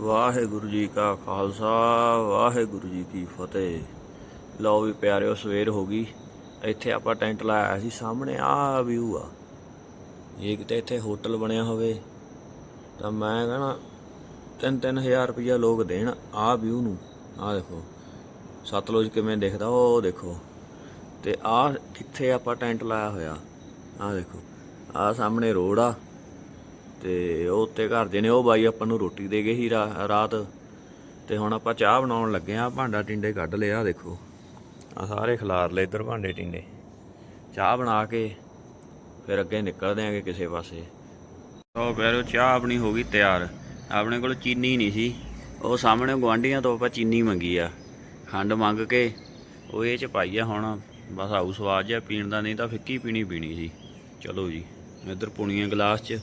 ਵਾਹਿਗੁਰੂ ਜੀ ਕਾ ਖਾਲਸਾ, ਵਾਹਿਗੁਰੂ ਜੀ ਕੀ ਫਤਿਹ। ਲਓ ਵੀ ਪਿਆਰਿਓ, ਸਵੇਰ ਹੋ ਗਈ। ਇੱਥੇ ਆਪਾਂ ਟੈਂਟ ਲਾਇਆ ਸੀ, ਸਾਹਮਣੇ ਆ ਵਿਊ ਆ। ਇਹ ਕਿਤੇ ਇੱਥੇ ਹੋਟਲ ਬਣਿਆ ਹੋਵੇ, ਤਾਂ ਮੈਂ ਕਹਣਾ 3-3000 ਰੁਪਇਆ ਲੋਕ ਦੇਣ ਆ ਵਿਊ ਨੂੰ। ਆ ਦੇਖੋ, ਸਤਲੁਜ ਕਿਵੇਂ ਦਿਖਦਾ, ਉਹ ਦੇਖੋ। ਤੇ ਆ ਕਿੱਥੇ ਆਪਾਂ ਟੈਂਟ ਲਾਇਆ ਹੋਇਆ? ਆ ਦੇਖੋ, ਆ ਸਾਹਮਣੇ ਰੋਡ ਆ। ਤੇ ਉਹ ਉੱਤੇ ਘਰ ਦੇ ਨੇ, ਉਹ ਬਾਈ ਆਪਾਂ ਨੂੰ ਰੋਟੀ ਦੇ ਗਏ ਸੀ ਰਾ- ਰਾਤ। ਤੇ ਹੁਣ ਆਪਾਂ ਚਾਹ ਬਣਾਉਣ ਲੱਗੇ ਆ, ਭਾਂਡਾ ਟਿੰਡੇ ਕੱਢ ਲਿਆ, ਦੇਖੋ। ਆ ਸਾਰੇ ਖਿਲਾਰ ਲਏ ਇੱਧਰ ਭਾਂਡੇ ਟਿੰਡੇ। ਚਾਹ ਬਣਾ ਕੇ ਫਿਰ ਅੱਗੇ ਨਿਕਲਦੇ ਆਂਗੇ ਕਿਸੇ ਪਾਸੇ। ਉਹ ਪਿਆਰੋ ਚਾਹ ਆਪਣੀ ਹੋ ਗਈ ਤਿਆਰ। ਆਪਣੇ ਕੋਲ ਚੀਨੀ ਨਹੀਂ ਸੀ। ਉਹ ਸਾਹਮਣੇ ਗਵਾਂਢੀਆਂ ਤੋਂ ਆਪਾਂ ਚੀਨੀ ਮੰਗੀ ਆ। ਖੰਡ ਮੰਗ ਕੇ ਉਹ ਇਹ ਚ ਪਾਈ ਆ ਹੁਣ। ਬਸ ਆਊ ਸਵਾਦ ਜਿਹਾ, ਪੀਣ ਦਾ ਨਹੀਂ ਤਾਂ ਫਿੱਕੀ ਪੀਣੀ ਪੀਣੀ ਸੀ। ਚਲੋ ਜੀ ਇੱਧਰ ਪੁਣੀਆਂ ਗਲਾਸ 'ਚ।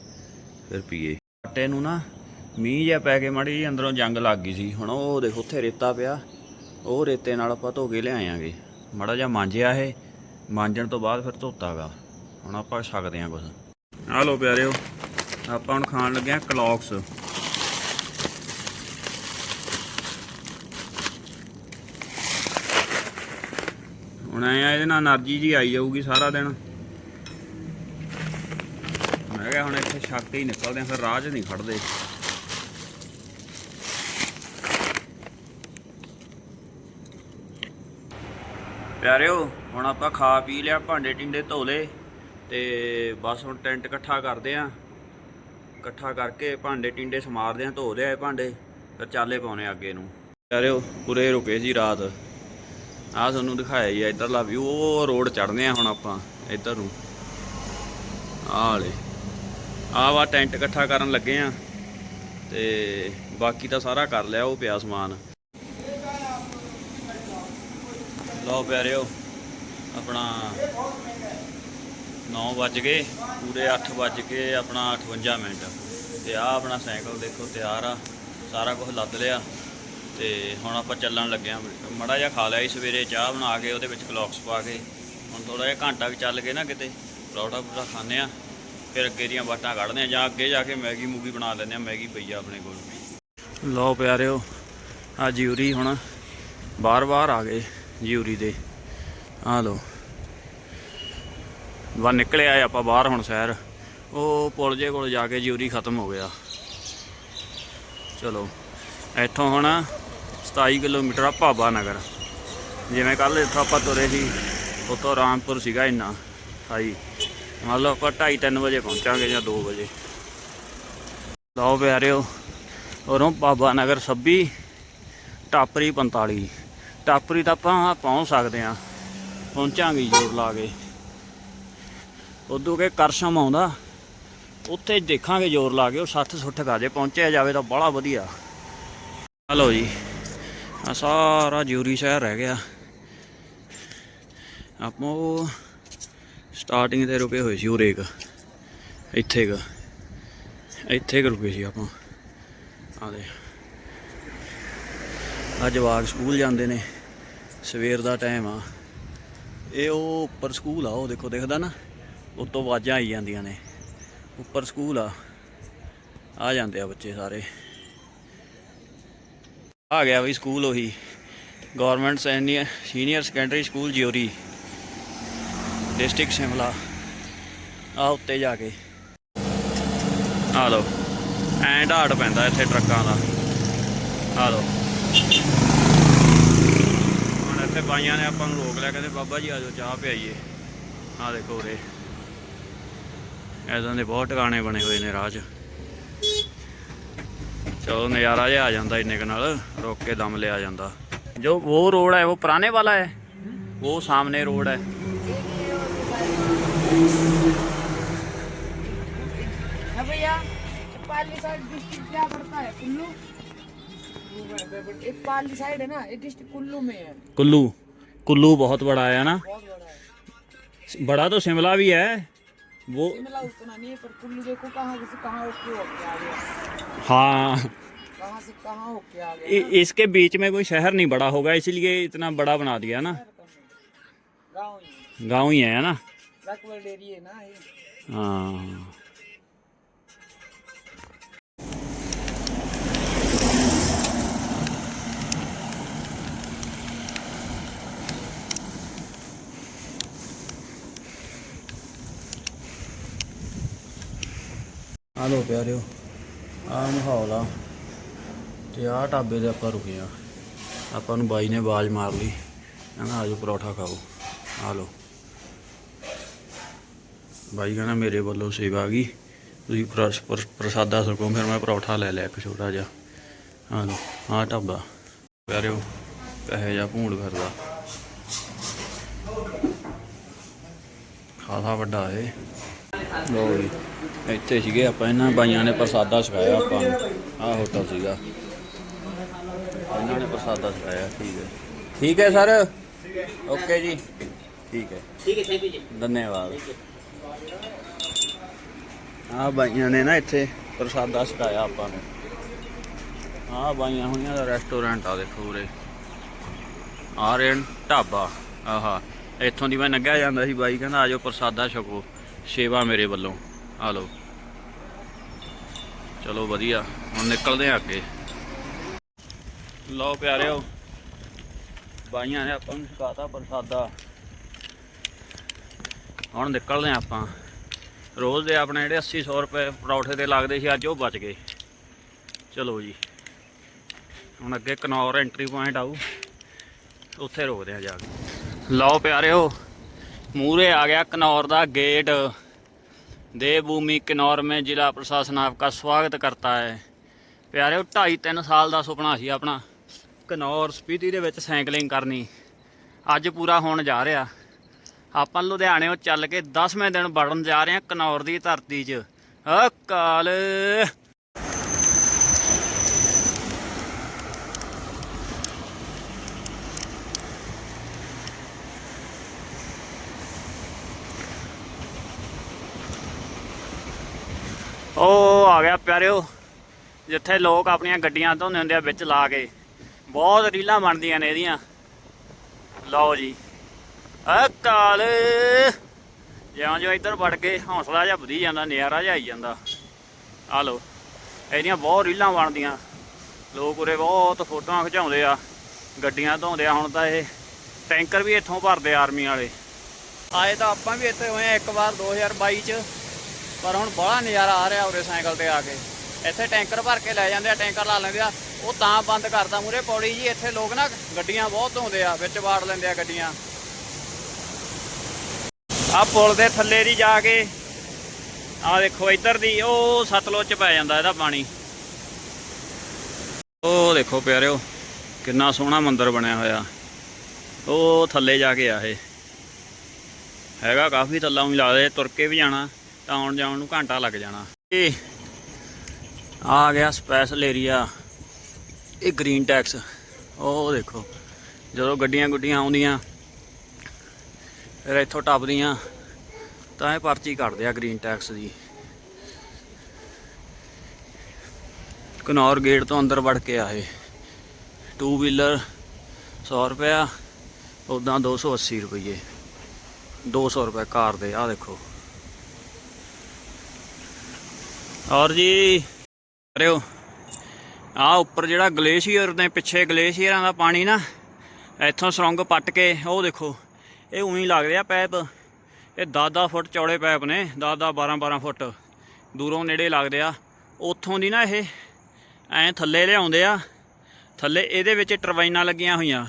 ਫਿਰ ਪੀਏ ਆਟੇ ਨੂੰ ਨਾ ਮੀਂਹ ਜਿਹਾ ਪੈ ਕੇ ਮੜੀ ਅੰਦਰੋਂ ਜੰਗ ਲੱਗ ਗਈ ਸੀ। ਹੁਣ ਉਹ ਦੇਖੋ ਉੱਥੇ ਰੇਤਾ ਪਿਆ। ਉਹ ਰੇਤੇ ਨਾਲ ਆਪਾਂ ਧੋ ਕੇ ਲਿਆਇਆਂਗੇ। ਮੜਾ ਜਿਹਾ ਮਾਂਜਿਆ ਇਹ। ਮਾਂਜਣ ਤੋਂ ਬਾਅਦ ਫਿਰ ਧੋਤਾ ਗਾ ਹੁਣ ਆਪਾਂ ਛਕਦੇ ਆਂ ਕੁਝ ਆ ਲੋ ਪਿਆਰਿਓ, ਆਪਾਂ ਹੁਣ ਖਾਣ ਲੱਗੇ ਆਂ ਕਲੌਕਸ। ਹੁਣ ਆਇਆ ਇਹਦੇ ਨਾਲ એનર્ਜੀ ਜੀ ਆਈ ਜਾਊਗੀ ਸਾਰਾ ਦਿਨ। ਮੈਂ ਹੁਣ ਇੱਥੇ ਛੱਕ ਕੇ ਹੀ ਨਿਕਲਦੇ ਆ, ਫਿਰ ਰਾਹ 'ਚ ਨਹੀਂ ਖੜਦੇ ਪਿਆਰਿਓ, ਹੁਣ ਆਪਾਂ ਖਾ ਪੀ ਲਿਆ ਭਾਂਡੇ ਟਿੰਡੇ ਧੋ ਲਏ ਤੇ ਬਸ ਹੁਣ ਟੈਂਟ ਇਕੱਠਾ ਕਰਦੇ ਆ। ਇਕੱਠਾ ਕਰਕੇ ਭਾਂਡੇ ਟਿੰਡੇ ਸਮਾਰਦੇ ਆ, ਧੋ ਲਿਆ ਭਾਂਡੇ, ਫਿਰ ਚਾਲੇ ਪਾਉਣੇ ਆ ਅੱਗੇ ਨੂੰ। ਪਿਆਰਿਓ ਪੂਰੇ ਰੁਕੇ ਜੀ ਰਾਤ। ਆਹ ਤੁਹਾਨੂੰ ਦਿਖਾਇਆ ਜੀ ਇਧਰਲਾ ਵਿਊ ਉਹ ਰੋਡ ਚੜਨੇ ਆ ਹੁਣ ਆਪਾਂ, ਇੱਧਰ ਨੂੰ। ਆਲੇ ਆਹ ਵਾ ਟੈਂਟ ਇਕੱਠਾ ਕਰਨ ਲੱਗੇ ਆ ਤੇ ਬਾਕੀ ਤਾਂ ਸਾਰਾ ਕਰ ਲਿਆ ਉਹ ਪਿਆ ਸਮਾਨ। ਲਓ ਪਿਆਰਿਓ, ਆਪਣਾ 9 ਵੱਜ ਗਏ, ਪੂਰੇ 8 ਵੱਜ ਕੇ ਆਪਣਾ 58 ਮਿੰਟ। ਤੇ ਆ ਆਪਣਾ ਸਾਈਕਲ ਦੇਖੋ ਤਿਆਰ ਆ, ਸਾਰਾ ਕੁਝ ਲੱਦ ਲਿਆ। ਤੇ ਹੁਣ ਆਪਾਂ ਚੱਲਣ ਲੱਗੇ ਆ, ਮੜਾ ਜਿਹਾ ਖਾ ਲਿਆ ਸੀ ਸਵੇਰੇ, ਚਾਹ ਬਣਾ ਕੇ ਉਹਦੇ ਵਿੱਚ ਕਲੌਕਸ ਪਾ ਕੇ। ਹੁਣ ਥੋੜਾ ਜਿਹਾ ਘੰਟਾ ਵੀ ਚੱਲ ਕੇ ਨਾ ਕਿਤੇ, ਪਰੌਠਾ ਪੂਰਾ ਖਾਂਦੇ ਆ। ਫਿਰ ਅੱਗੇ ਦੀਆਂ ਬਾਟਾਂ ਕੱਢਦੇ ਆ ਜਾਂ ਅੱਗੇ ਜਾ ਕੇ ਮੈਗੀ ਮੂਗੀ ਬਣਾ ਲੈਂਦੇ ਆ ਮੈਗੀ ਪਈ ਆ ਆਪਣੇ ਕੋਲ ਲਓ ਪਿਆਰਿਓ, ਆ ਜਿਊਰੀ ਹੁਣ ਬਾਰ-ਬਾਰ ਆ ਗਏ ਜਿਊਰੀ ਦੇ। ਆ ਲਓ। ਵਾ ਨਿਕਲੇ ਆਏ ਆਪਾਂ ਬਾਹਰ ਹੁਣ ਸ਼ਹਿਰ ਉਹ ਪੁਲ ਜੇ ਕੋਲ ਜਾ ਕੇ ਜਿਊਰੀ ਖਤਮ ਹੋ ਗਿਆ। ਚਲੋ, ਇੱਥੋਂ ਹੁਣ 27 ਕਿਲੋਮੀਟਰ ਆ ਭਾਬਾ ਨਗਰ। ਜਿਵੇਂ ਕੱਲ ਇੱਥੋਂ ਆਪਾਂ ਤੁਰੇ ਸੀ ਉਤੋਂ ਰਾਮਪੁਰ ਸੀਗਾ ਇੰਨਾ। ਹਾਈ ਮੰਨ ਲਓ ਆਪਾਂ 2:30 ਵਜੇ ਪਹੁੰਚਾਂਗੇ ਜਾਂ 2 ਵਜੇ। ਲਓ ਪਿਆਰਿਓ, ਉਰੋਂ ਬਾਬਾ ਨਗਰ 26 ਟਾਪਰੀ 45 ਟਾਪਰੀ ਤਾਂ ਆਪਾਂ ਪਹੁੰਚ ਸਕਦੇ ਆ ਪਹੁੰਚਾਂਗੇ ਜੋਰ ਲਾ ਕੇ। ਉਦੋਂ ਕੇ ਕਰਸ਼ਮ ਆਉਂਦਾ, ਉੱਥੇ ਦੇਖਾਂਗੇ ਜੋਰ ਲਾ ਕੇ, ਉਹ 60 ਸੁੱਠ ਕਾ ਜੇ ਪਹੁੰਚਿਆ ਜਾਵੇ ਤਾਂ ਬੜਾ ਵਧੀਆ। ਹਲੋ ਜੀ ਆ ਸਾਰਾ ਜੂਰੀ ਸ਼ਹਿਰ ਰਹਿ ਗਿਆ। ਆਪਾਂ ਉਹ ਸਟਾਰਟਿੰਗ ਤੇ ਰੁਕੇ ਹੋਏ ਸੀ ਉਰੇ ਕ ਇੱਥੇ ਕ ਇੱਥੇ ਕ ਰੁਕੇ ਸੀ ਆਪਾਂ। ਆ ਦੇ ਅੱਜ ਜਵਾਕ ਸਕੂਲ ਜਾਂਦੇ ਨੇ। ਸਵੇਰ ਦਾ ਟਾਈਮ ਆ। ਇਹ ਉਹ ਉੱਪਰ ਸਕੂਲ ਆ, ਉਹ ਦੇਖੋ ਦਿਖਦਾ ਨਾ। ਉੱਤੋਂ ਆਵਾਜ਼ਾਂ ਆਈ ਜਾਂਦੀਆਂ ਨੇ। ਉੱਪਰ ਸਕੂਲ ਆ। ਆ ਜਾਂਦੇ ਆ ਬੱਚੇ ਸਾਰੇ। ਆ ਗਿਆ ਵੀ ਸਕੂਲ ਉਹੀ। Government senior senior secondary school Jeori district Shimla. ਆ ਉੱਤੇ ਜਾ ਕੇ। ਆ ਲੋ ਐਂ ਢਾੜ ਪੈਂਦਾ ਇੱਥੇ ਟਰੱਕਾਂ ਦਾ। ਆ ਲੋ ਹੁਣ ਇੱਥੇ ਬਾਈਆਂ ਨੇ ਆਪਾਂ ਨੂੰ ਰੋਕ ਲਿਆ, ਕਹਿੰਦੇ ਬਾਬਾ ਜੀ ਆ ਜਾਓ, ਚਾਹ ਪਿਆਈਏ। ਆ ਦੇਖੋ ਰੇ ਐਦਾਂ ਦੇ ਬਹੁਤ ਟਿਕਾਣੇ ਬਣੇ ਹੋਏ ਨੇ ਰਾਜ ਚਲੋ, ਨਜ਼ਾਰਾ ਜਿਹਾ ਆ ਜਾਂਦਾ ਇੰਨੇ ਕ ਨਾਲ, ਰੋਕ ਕੇ ਦਮ ਲਿਆ ਜਾਂਦਾ। ਜੋ ਉਹ ਰੋਡ ਹੈ, ਉਹ ਪੁਰਾਣੇ ਵਾਲਾ ਹੈ? ਉਹ ਸਾਹਮਣੇ ਰੋਡ ਹੈ। भैया पाली साइड डिस्ट्रिक्ट क्या पड़ता है? कुल्लू? एक पाली साइड है ना ये डिस्ट्रिक्ट कुल्लू में है। कुल्लू। कुल्लू बहुत बड़ा है ना? बड़ा बड़ा तो शिमला भी है। वो शिमला उतना नहीं है पर कुल्लू देखो कहाँ से कहाँ होके होके आ गया हाँ। कहाँ से कहाँ होके आ गया इसके बीच में कोई शहर नहीं बड़ा होगा इसलिए इतना बड़ा बना दिया ना। गाँव गाँव ही है ना? ਹਾਂ। ਹਲੋ ਪਿਆਰਿਓ ਆ ਮਾਹੌਲ ਆ। ਤੇ ਆ ਢਾਬੇ ਦੇ ਆਪਾਂ ਰੁਕੇ ਆ। ਆਪਾਂ ਨੂੰ ਬਾਈ ਨੇ ਆਵਾਜ਼ ਮਾਰ ਲਈ। ਕਹਿੰਦਾ ਆਜੋ ਪਰੌਠਾ ਖਾਓ। ਆ ਲਓ। ਬਾਈ ਕਹਿੰਦਾ ਮੇਰੇ ਵੱਲੋਂ ਸੇਵਾ ਗਈ। ਤੁਸੀਂ ਪ੍ਰਸਾਦਾ ਸਕੋ ਫਿਰ ਮੈਂ ਪਰੌਠਾ ਲੈ ਲਿਆ ਇੱਕ ਛੋਟਾ ਜਿਹਾ। ਹਾਂ ਲੋ ਹਾਂ ਢਾਬਾ। ਪਿਆਰਿਓ ਪੈਸੇ ਜਾ ਭੂੰਡ ਫਿਰਦਾ। ਖਾਸਾ ਵੱਡਾ ਏ ਲੋ ਜੀ ਇੱਥੇ ਸੀਗੇ ਆਪਾਂ ਇਹਨਾਂ ਬਾਈਆਂ ਨੇ ਪ੍ਰਸਾਦਾ ਸਿਖਾਇਆ ਆਪਾਂ ਨੂੰ। ਆਹ ਹੋਟਲ ਸੀਗਾ। ਇਹਨਾਂ ਨੇ ਪ੍ਰਸਾਦਾ ਸਿਖਾਇਆ ਠੀਕ ਹੈ। ਠੀਕ ਹੈ ਸਰ? ਓਕੇ ਜੀ। ਠੀਕ ਹੈ। ਠੀਕ ਹੈ ਥੈਂਕ ਯੂ ਜੀ। ਧੰਨਵਾਦ। ਆ ਬਾਈਆਂ ਨੇ ਨਾ ਇੱਥੇ ਪ੍ਰਸਾਦਾ ਛਕਾਇਆ ਆਪਾਂ ਨੂੰ। ਆ ਬਾਈਆਂ ਹੋਈਆਂ ਦਾ ਰੈਸਟੋਰੈਂਟ ਆ ਦੇਖੋ ਉਰੇ। ਆਰਯਨ ਢਾਬਾ, ਆਹਾ। ਇੱਥੋਂ ਦੀ ਮੈਂ ਲੰਘਿਆ ਜਾਂਦਾ ਸੀ ਬਾਈ, ਕਹਿੰਦਾ ਆਜੋ ਪ੍ਰਸਾਦਾ ਛਕੋ, ਸੇਵਾ ਮੇਰੇ ਵੱਲੋਂ। ਆ ਲਓ। ਚਲੋ ਵਧੀਆ, ਹੁਣ ਨਿਕਲਦੇ ਆ ਅੱਗੇ। ਲਓ ਪਿਆਰਿਓ, ਬਾਈਆਂ ਨੇ ਆਪਾਂ ਨੂੰ ਛਕਾਤਾ ਪ੍ਰਸਾਦਾ। ਹੁਣ ਨਿਕਲਦੇ ਆ ਆਪਾਂ। ਰੋਜ਼ ਦੇ ਆਪਣੇ ਜਿਹੜੇ 80 100 ਰੁਪਏ ਪਰੌਠੇ ਤੇ ਲੱਗਦੇ ਸੀ ਅੱਜ ਉਹ ਬਚ ਗਏ ਚਲੋ ਜੀ ਹੁਣ ਅੱਗੇ ਕਨੌਰ ਐਂਟਰੀ ਪੁਆਇੰਟ ਆਊ ਉੱਥੇ ਰੋਕਦੇ ਆ ਜਾ ਕੇ ਲਓ ਪਿਆਰਿਓ ਮੂਰੇ ਆ ਗਿਆ ਕਨੌਰ ਦਾ ਗੇਟ देवभूमि किन्नौर में जिला प्रशासन आपका स्वागत करता है ਪਿਆਰਿਓ 2.5 3 ਸਾਲ ਦਾ ਸੁਪਨਾ ਸੀ ਆਪਣਾ ਕਨੌਰ ਸਪੀਤੀ ਦੇ ਵਿੱਚ ਸਾਈਕਲਿੰਗ ਕਰਨੀ ਅੱਜ ਪੂਰਾ ਹੋਣ ਜਾ ਰਿਹਾ ਆਪਾਂ ਲੁਧਿਆਣੇੋਂ ਚੱਲ ਕੇ 10ਵੇਂ ਦਿਨ ਵੜਨ ਜਾ ਰਹੇ ਹਾਂ ਕਨੌਰ ਦੀ ਧਰਤੀ 'ਚ। ਅਕਾਲ। ਉਹ ਆ ਗਿਆ ਪਿਆਰਿਓ, ਜਿੱਥੇ ਲੋਕ ਆਪਣੀਆਂ ਗੱਡੀਆਂ ਧੋਂਦੇ ਹੁੰਦੇ ਆ ਵਿੱਚ ਲਾ ਕੇ। ਬਹੁਤ ਰੀਲਾਂ ਬਣਦੀਆਂ ਨੇ ਇਹਦੀਆਂ। ਲਓ ਜੀ। ਅਕਾਲ। ਜਿਉਂ ਜਿਉਂ ਇੱਧਰ ਵੜ ਕੇ ਹੌਸਲਾ ਜਿਹਾ ਵਧੀ ਜਾਂਦਾ ਨਿਆਰਾ ਜਿਹਾ ਆਈ ਜਾਂਦਾ। ਆ ਲਓ, ਇਹਦੀਆਂ ਬਹੁਤ ਰੀਲਾਂ ਬਣਦੀਆਂ। ਲੋਕ ਉਰੇ ਬਹੁਤ ਫੋਟੋਆਂ ਖਿਚਾਉਂਦੇ ਆ, ਗੱਡੀਆਂ ਧੋਂਦੇ ਆ। ਹੁਣ ਤਾਂ ਇਹ ਟੈਂਕਰ ਵੀ ਇੱਥੋਂ ਭਰਦੇ ਆਰਮੀ ਵਾਲੇ। ਆਏ ਤਾਂ ਆਪਾਂ ਵੀ ਇੱਥੇ ਹੋਏ ਆ ਇੱਕ ਵਾਰ 2022 ਚ, ਪਰ ਹੁਣ ਬੜਾ ਨਜ਼ਾਰਾ ਆ ਰਿਹਾ ਉਰੇ ਸਾਈਕਲ ਤੇ ਆ ਕੇ। ਇੱਥੇ ਟੈਂਕਰ ਭਰ ਕੇ ਲੈ ਜਾਂਦੇ ਆ, ਟੈਂਕਰ ਲਾ ਲੈਂਦੇ ਆ। ਉਹ ਤਾਂ ਬੰਦ ਕਰਦਾ ਮੂਰੇ ਪੌੜੀ ਜੀ, ਇੱਥੇ ਲੋਕ ਨਾ ਗੱਡੀਆਂ ਬਹੁਤ ਧੋਂਦੇ ਆ, ਵਿੱਚ ਵਾੜ ਲੈਂਦੇ ਆ ਗੱਡੀਆਂ। ਆ ਪੁਲ ਦੇ ਥੱਲੇ ਦੀ ਜਾ ਕੇ। ਆ ਦੇਖੋ ਇੱਧਰ ਦੀ, ਉਹ ਸਤਲੁਜ ਚ ਪੈ ਜਾਂਦਾ ਇਹਦਾ ਪਾਣੀ। ਉਹ ਦੇਖੋ ਪਿਆਰਿਓ, ਕਿੰਨਾ ਸੋਹਣਾ ਮੰਦਿਰ ਬਣਿਆ ਹੋਇਆ। ਉਹ ਥੱਲੇ ਜਾ ਕੇ ਆ ਇਹ। ਹੈਗਾ ਕਾਫੀ ਥੱਲਾ ਵੀ ਲੱਗਦਾ ਤੁਰ ਕੇ ਵੀ ਜਾਣਾ, ਤਾਂ ਆਉਣ ਜਾਣ ਨੂੰ ਘੰਟਾ ਲੱਗ ਜਾਣਾ। ਇਹ ਆ ਗਿਆ ਸਪੈਸ਼ਲ ਏਰੀਆ ਇਹ ਗ੍ਰੀਨ ਟੈਕਸ ਉਹ ਦੇਖੋ, ਜਦੋਂ ਗੱਡੀਆਂ ਗੁੱਡੀਆਂ ਆਉਂਦੀਆਂ ਫਿਰ ਇੱਥੋਂ ਟੱਪਦੀਆਂ। ਤਾਂ ਇਹ ਪਰਚੀ ਕੱਟਦੇ ਆ ਗ੍ਰੀਨ ਟੈਕਸ ਦੀ। ਕਨੌਰ ਗੇਟ ਤੋਂ ਅੰਦਰ ਵੜ ਕੇ ਆਏ ਟੂ ਵੀਲਰ 100 ਰੁਪਇਆ, ਉਦਾਂ 280 ਰੁਪਏ 200 ਰੁਪਏ ਕਾਰ ਦੇ ਆ ਦੇਖੋ। ਔਰ ਜੀ, ਕਰਿਓ। ਆ ਉੱਪਰ ਜਿਹੜਾ ਗਲੇਸ਼ੀਅਰ ਦੇ ਪਿੱਛੇ ਗਲੇਸ਼ੀਅਰਾਂ ਦਾ ਪਾਣੀ ਨਾ, ਇੱਥੋਂ ਸੁਰੰਗ ਪੱਟ ਕੇ, ਉਹ ਦੇਖੋ। ਇਹ ਉਹੀ ਲੱਗਦੇ ਆ ਪੈਪ ਇਹ 10-10 ਫੁੱਟ ਚੌੜੇ ਪੈਪ ਨੇ 10-10 12-12 ਫੁੱਟ। ਦੂਰੋਂ ਨੇੜੇ ਲੱਗਦੇ ਆ ਉੱਥੋਂ ਦੀ ਨਾ ਇਹ ਐਂ ਥੱਲੇ ਲਿਆਉਂਦੇ ਆ। ਥੱਲੇ ਇਹਦੇ ਵਿੱਚ ਟਰਬਾਈਨਾਂ ਲੱਗੀਆਂ ਹੋਈਆਂ।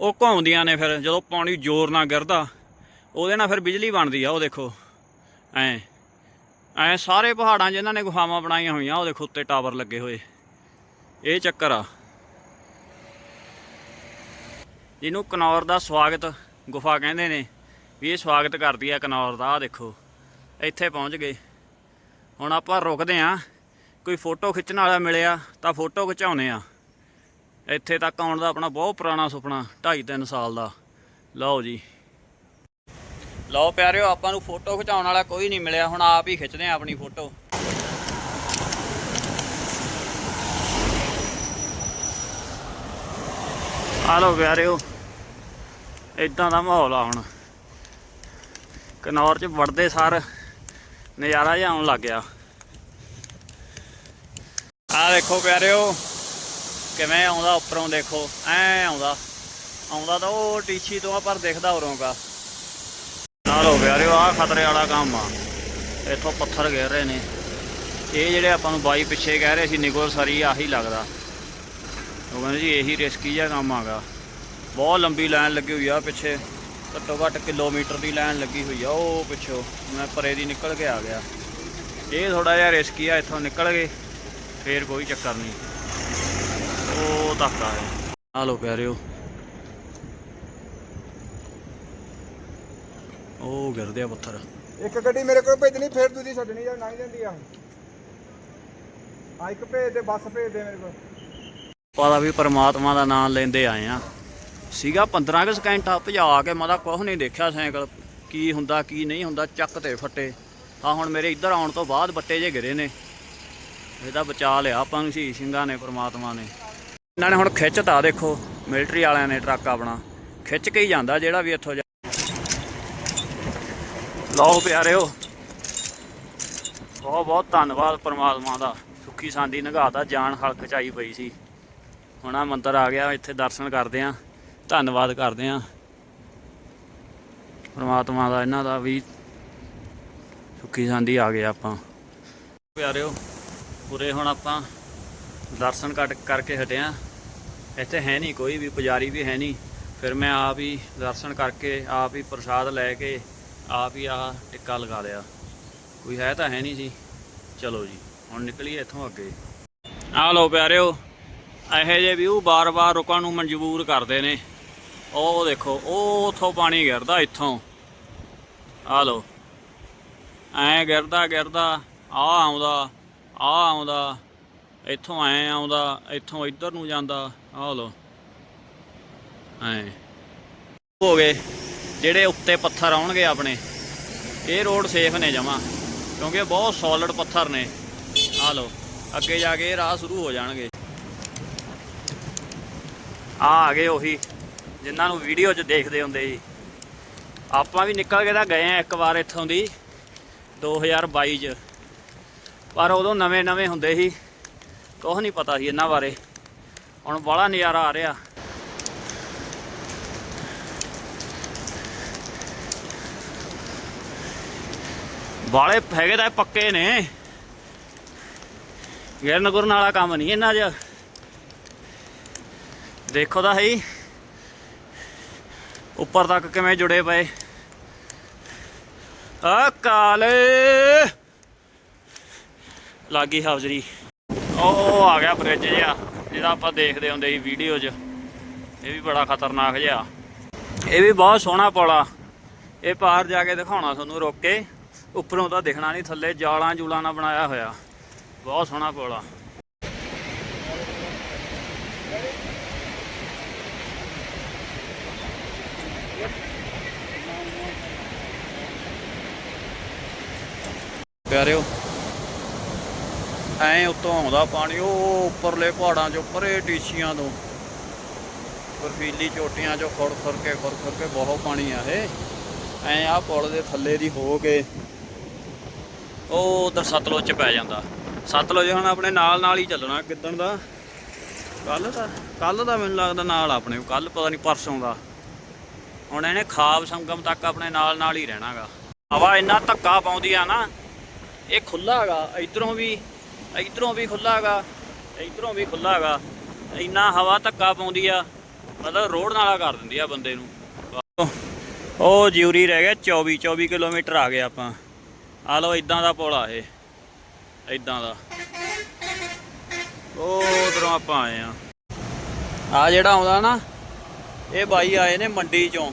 ਉਹ ਘੁੰਮਦੀਆਂ ਨੇ ਫਿਰ, ਜਦੋਂ ਪਾਣੀ ਜ਼ੋਰ ਨਾਲ ਗਿਰਦਾ, ਉਹਦੇ ਨਾਲ ਫਿਰ ਬਿਜਲੀ ਬਣਦੀ ਆ, ਉਹ ਦੇਖੋ। ਐਂ। ਐ ਸਾਰੇ ਪਹਾੜਾਂ 'ਚ ਇਹਨਾਂ ਨੇ ਗੁਫਾਵਾਂ ਬਣਾਈਆਂ ਹੋਈਆਂ, ਉਹ ਦੇਖੋ ਉੱਤੇ ਟਾਵਰ ਲੱਗੇ ਹੋਏ। ਇਹ ਚੱਕਰ ਆ। ਜਿਹਨੂੰ ਕਨੌਰ ਦਾ ਸਵਾਗਤ ਗੁਫਾ ਕਹਿੰਦੇ ਨੇ ਵੀ ਇਹ ਸਵਾਗਤ ਕਰਦੀ ਆ ਕਨੌਰ ਦਾ ਆ ਦੇਖੋ। ਇੱਥੇ ਪਹੁੰਚ ਗਏ। ਹੁਣ ਆਪਾਂ ਰੁਕਦੇ ਆ। ਕੋਈ ਫੋਟੋ ਖਿੱਚਣ ਵਾਲਾ ਮਿਲਿਆ ਤਾਂ ਫੋਟੋ ਖਿਚਾਉਨੇ ਆ। ਇੱਥੇ ਤੱਕ ਆਉਣ ਦਾ ਆਪਣਾ ਬਹੁਤ ਪੁਰਾਣਾ ਸੁਪਨਾ 2.5 3 ਸਾਲ ਦਾ। ਲਓ ਜੀ। ਲਓ ਪਿਆਰਿਓ, ਆਪਾਂ ਨੂੰ ਫੋਟੋ ਖਿਚਾਉਣ ਵਾਲਾ ਕੋਈ ਨਹੀਂ ਮਿਲਿਆ। ਹੁਣ ਆਪ ਹੀ ਖਿੱਚਦੇ ਆ ਆਪਣੀ ਫੋਟੋ। ਆ ਲਓ ਪਿਆਰਿਓ। ਇਦਾਂ ਦਾ ਮਾਹੌਲ ਆ ਹੁਣ। ਕਨੌਰ ਚ ਵੜਦੇ ਸਾਰ ਨਜ਼ਾਰਾ ਜਿਹਾ ਆਉਣ ਲੱਗ ਗਿਆ। ਆ ਦੇਖੋ ਪਿਆਰਿਓ, ਕਿਵੇਂ ਆਉਂਦਾ ਉੱਪਰੋਂ ਦੇਖੋ, ਐ ਆਉਂਦਾ। ਆਉਂਦਾ ਤਾਂ ਉਹ ਟੀਚੀ ਤੋਂ ਆ, ਪਰ ਦਿਖਦਾ ਉਰੋਂਗਾ ਨਾ ਲੋ ਪਿਆਰਿਓ ਆ ਖਤਰੇ ਵਾਲਾ ਕੰਮ ਆ। ਇੱਥੋਂ ਪੱਥਰ ਗਿਰ ਰਹੇ ਨੇ। ਇਹ ਜਿਹੜੇ ਆਪਾਂ ਨੂੰ ਬਾਈ ਪਿੱਛੇ ਕਹਿ ਰਹੇ ਸੀ ਨਿਕੋਲ ਸਰੀ ਆਹੀ ਲੱਗਦਾ। ਉਹ ਕਹਿੰਦੇ ਜੀ, ਇਹੀ ਰਿਸਕੀ ਜਿਹਾ ਕੰਮ ਆਗਾ। ਬਹੁਤ ਲੰਬੀ ਲਾਈਨ ਲੱਗੀ ਹੋਈ ਆ ਪਿੱਛੇ। ਘੱਟੋ ਘੱਟ ਕਿਲੋਮੀਟਰ ਦੀ ਲਾਈਨ ਲੱਗੀ ਹੋਈ ਆ ਉਹ ਪਿੱਛੋਂ ਮੈਂ ਪਰੇ ਦੀ ਨਿਕਲ ਕੇ ਆ ਗਿਆ। ਇਹ ਥੋੜਾ ਜਿਹਾ ਰਿਸਕੀ ਆ ਇੱਥੋਂ ਨਿਕਲ ਗਏ ਫੇਰ ਕੋਈ ਚੱਕਰ ਨਹੀਂ। ਉਹ ਧੱਕਾ ਹੈ। ਆ ਲੋ ਪਿਆਰਿਓ। ਉਹ ਗਿਰਦੇ ਆ ਪੱਥਰ। ਇੱਕ ਗੱਡੀ ਮੇਰੇ ਕੋਲ ਭੇਜਣੀ ਫਿਰ ਦੂਜੀ ਛੱਡਣੀ ਜਾਂ ਨਹੀਂ ਜਾਂਦੀ ਆ। ਆ ਇੱਕ ਭੇਜ ਦੇ ਬੱਸ ਭੇਜ ਦੇ ਮੇਰੇ ਕੋਲ। ਪਤਾ ਵੀ ਪਰਮਾਤਮਾ ਦਾ ਨਾਮ ਲੈਂਦੇ ਆਏ ਆ। ਸੀਗਾ 15 ਕੁ ਸਕਿੰਟ ਆ, ਭਜਾ ਕੇ ਮਦਾ ਕੁਝ ਨਹੀਂ ਦੇਖਿਆ ਸਾਈਕਲ। ਕੀ ਹੁੰਦਾ, ਕੀ ਨਹੀਂ ਹੁੰਦਾ, ਚੱਕ ਤੇ ਫੱਟੇ। ਆ ਹੁਣ ਮੇਰੇ ਇੱਧਰ ਆਉਣ ਤੋਂ ਬਾਅਦ ਬੱਟੇ ਜੇ ਗਿਰੇ ਨੇ। ਇਹਦਾ ਬਚਾ ਲਿਆ ਆਪਾਂ ਨੂੰ, ਸ਼ਹੀਦ ਸਿੰਘਾਂ ਨੇ, ਪਰਮਾਤਮਾ ਨੇ। ਇਹਨਾਂ ਨੇ ਹੁਣ ਖਿੱਚਤਾ ਦੇਖੋ ਮਿਲਟਰੀ ਵਾਲਿਆਂ ਨੇ ਟਰੱਕ ਆਪਣਾ। ਖਿੱਚ ਕੇ ਹੀ ਜਾਂਦਾ ਜਿਹੜਾ ਵੀ ਇੱਥੋਂ ਜਾ ਲਓ ਪਿਆਰਿਓ, ਬਹੁਤ ਬਹੁਤ ਧੰਨਵਾਦ ਪਰਮਾਤਮਾ ਦਾ। ਸੁੱਖੀ ਸਾਂਦੀ ਨਗਾਤਾ, ਜਾਨ ਹਲਕ ਚ ਆਈ ਪਈ ਸੀ। ਹੁਣ ਆ ਮੰਦਰ ਆ ਗਿਆ, ਇੱਥੇ ਦਰਸ਼ਨ ਕਰਦੇ ਆ। ਧੰਨਵਾਦ ਕਰਦੇ ਆ ਪਰਮਾਤਮਾ ਦਾ, ਇਹਨਾਂ ਦਾ ਵੀ ਸੁੱਖੀ ਸਾਂਦੀ ਆ ਗਏ ਆਪਾਂ। ਪਿਆਰਿਓ ਪੂਰੇ ਹੁਣ ਆਪਾਂ ਦਰਸ਼ਨ ਕੱਟ ਕਰਕੇ ਹਟਿਆ ਇੱਥੇ ਹੈ ਨਹੀਂ ਕੋਈ ਵੀ, ਪੁਜਾਰੀ ਵੀ ਹੈ ਨਹੀਂ। ਫਿਰ ਮੈਂ ਆਪ ਹੀ ਦਰਸ਼ਨ ਕਰਕੇ, ਆਪ ਹੀ ਪ੍ਰਸਾਦ ਲੈ ਕੇ, ਆਪ ਹੀ ਆਹ ਟਿੱਕਾ ਲਗਾ ਲਿਆ। ਕੋਈ ਹੈ ਤਾਂ ਹੈ ਨਹੀਂ ਸੀ ਚਲੋ ਜੀ, ਹੁਣ ਨਿਕਲੀਏ ਇੱਥੋਂ ਅੱਗੇ। ਆ ਲਓ ਪਿਆਰਿਓ, ਇਹੋ ਜਿਹੇ ਵਿਊ ਬਾਰ-ਬਾਰ ਰੁਕਣ ਨੂੰ ਮਜਬੂਰ ਕਰਦੇ ਨੇ। ਉਹ ਦੇਖੋ, ਉਹ ਉਥੋਂ ਪਾਣੀ ਗਿਰਦਾ ਇੱਥੋਂ। ਆ ਲਓ। ਐ ਗਿਰਦਾ ਗਿਰਦਾ, ਆ ਆਉਂਦਾ ਆ ਆਉਂਦਾ, ਇੱਥੋਂ ਐ ਆਉਂਦਾ, ਇੱਥੋਂ ਇੱਧਰ ਨੂੰ ਜਾਂਦਾ, ਆ ਲਓ। ਐ। ਹੋ ਗਏ, ਜਿਹੜੇ ਉੱਤੇ ਪੱਥਰ ਆਉਣਗੇ ਆਪਣੇ। ਇਹ ਰੋਡ ਸੇਫ ਨੇ ਜਮਾ, ਕਿਉਂਕਿ ਬਹੁਤ ਸੋਲਿਡ ਪੱਥਰ ਨੇ। ਆ ਲਓ, ਅੱਗੇ ਜਾ ਕੇ ਇਹ ਰਾਹ ਸ਼ੁਰੂ ਹੋ ਜਾਣਗੇ। ਆ ਆ ਗਏ ਉਹੀ। ਜਿਨ੍ਹਾਂ ਨੂੰ ਵੀਡੀਓ 'ਚ ਦੇਖਦੇ ਹੁੰਦੇ ਸੀ ਆਪਾਂ ਵੀ ਨਿਕਲ ਕੇ ਤਾਂ ਗਏ ਆ ਇੱਕ ਵਾਰ ਇੱਥੋਂ ਦੀ 2022 'ਚ। ਪਰ ਉਦੋਂ ਨਵੇਂ ਨਵੇਂ ਹੁੰਦੇ ਸੀ, ਕੁਛ ਨਹੀਂ ਪਤਾ ਸੀ ਇਹਨਾਂ ਬਾਰੇ। ਹੁਣ ਬੜਾ ਨਜ਼ਾਰਾ ਆ ਰਿਹਾ। ਵਾਲੇ ਹੈਗੇ ਤਾਂ ਇਹ ਪੱਕੇ ਨੇ। ਗਿਰਨ ਗੁਰਨ ਵਾਲਾ ਕੰਮ ਨਹੀਂ ਇਹਨਾਂ 'ਚ। ਦੇਖੋ ਤਾਂ ਹੈ ਉੱਪਰ ਤੱਕ ਕਿਵੇਂ ਜੁੜੇ ਪਏ? ਆ ਕਾਲੇ ਲਾਗੀ ਹਾਜ਼ਰੀ। ਉਹ ਆ ਗਿਆ ਬ੍ਰਿਜ ਜਿਹਾ, ਜਿਹਦਾ ਆਪਾਂ ਦੇਖਦੇ ਹੁੰਦੇ ਸੀ ਵੀਡੀਓ 'ਚ। ਇਹ ਵੀ ਬੜਾ ਖਤਰਨਾਕ ਜਿਹਾ। ਇਹ ਵੀ ਬਹੁਤ ਸੋਹਣਾ ਪੁਲ ਆ ਇਹ ਪਾਰ ਜਾ ਕੇ ਦਿਖਾਉਣਾ ਤੁਹਾਨੂੰ ਰੁਕ ਕੇ। ਉੱਪਰੋਂ ਤਾਂ ਦਿਖਣਾ ਨਹੀਂ, ਥੱਲੇ ਜਾਲਾਂ ਜੂਲਾਂ ਨਾਲ ਬਣਾਇਆ ਹੋਇਆ। ਬਹੁਤ ਸੋਹਣਾ ਪੁਲ ਆ ਪਿਆਰਿਓ। ਐ ਉੱਤੋਂ ਆਉਂਦਾ ਪਾਣੀ, ਉਹ ਉੱਪਰਲੇ ਪਹਾੜਾਂ ਚੋਂ, ਪਰੇ ਟੀਸ਼ੀਆਂ ਤੋਂ। ਬਰਫੀਲੀ ਚੋਟੀਆਂ ਚੋਂ ਖੁਰ ਖੁਰ ਕੇ ਖੁਰ ਖੁਰ ਕੇ ਬਹੁਤ ਪਾਣੀ ਆ ਇਹ। ਐ ਆ ਪੁਲ ਦੇ ਥੱਲੇ ਦੀ ਹੋ ਕੇ, ਉਹ ਉਧਰ ਸਤਲੁਜ ਚ ਪੈ ਜਾਂਦਾ। ਸਤਲੁਜ ਹੁਣ ਆਪਣੇ ਨਾਲ ਨਾਲ ਹੀ ਚੱਲਣਾ ਕਿੱਦਣ ਦਾ। ਕੱਲ ਦਾ ਕੱਲ ਦਾ ਮੈਨੂੰ ਲੱਗਦਾ ਨਾਲ ਆਪਣੇ ਕੱਲ ਪਤਾ ਨਹੀਂ ਪਰਸੋਂ ਦਾ। ਹੁਣ ਇਹਨੇ ਖਾਬ ਸੰਗਮ ਤੱਕ ਆਪਣੇ ਨਾਲ ਨਾਲ ਹੀ ਰਹਿਣਾਗਾ। ਹਵਾ ਇੰਨਾ ਧੱਕਾ ਪਾਉਂਦੀ ਆ ਨਾ ਇਹ ਖੁੱਲਾ ਹੈਗਾ, ਇਧਰੋਂ ਵੀ ਇਧਰੋਂ ਵੀ ਖੁੱਲਾ ਹੈਗਾ, ਇਧਰੋਂ ਵੀ ਖੁੱਲਾ ਹੈਗਾ। ਇੰਨਾ ਹਵਾ ਧੱਕਾ ਪਾਉਂਦੀ ਆ, ਮਤਲਬ ਰੋਡ ਨਾਲਾ ਕਰ ਦਿੰਦੀ ਆ ਬੰਦੇ ਨੂੰ। ਉਹ ਜਿਊਰੀ ਰਹਿ ਗਿਆ 24 24 ਕਿਲੋਮੀਟਰ ਆ ਗਏ ਆਪਾਂ। ਆ ਲਓ ਇਦਾਂ ਦਾ ਪੁਲ ਆ ਇਹ ਇਦਾਂ ਦਾ। ਉਹ ਉਧਰੋਂ ਆਪਾਂ ਆਏ ਆ। ਆ ਜਿਹੜਾ ਆਉਂਦਾ ਨਾ, ਇਹ ਬਾਈ ਆਏ ਨੇ ਮੰਡੀ ਚੋਂ।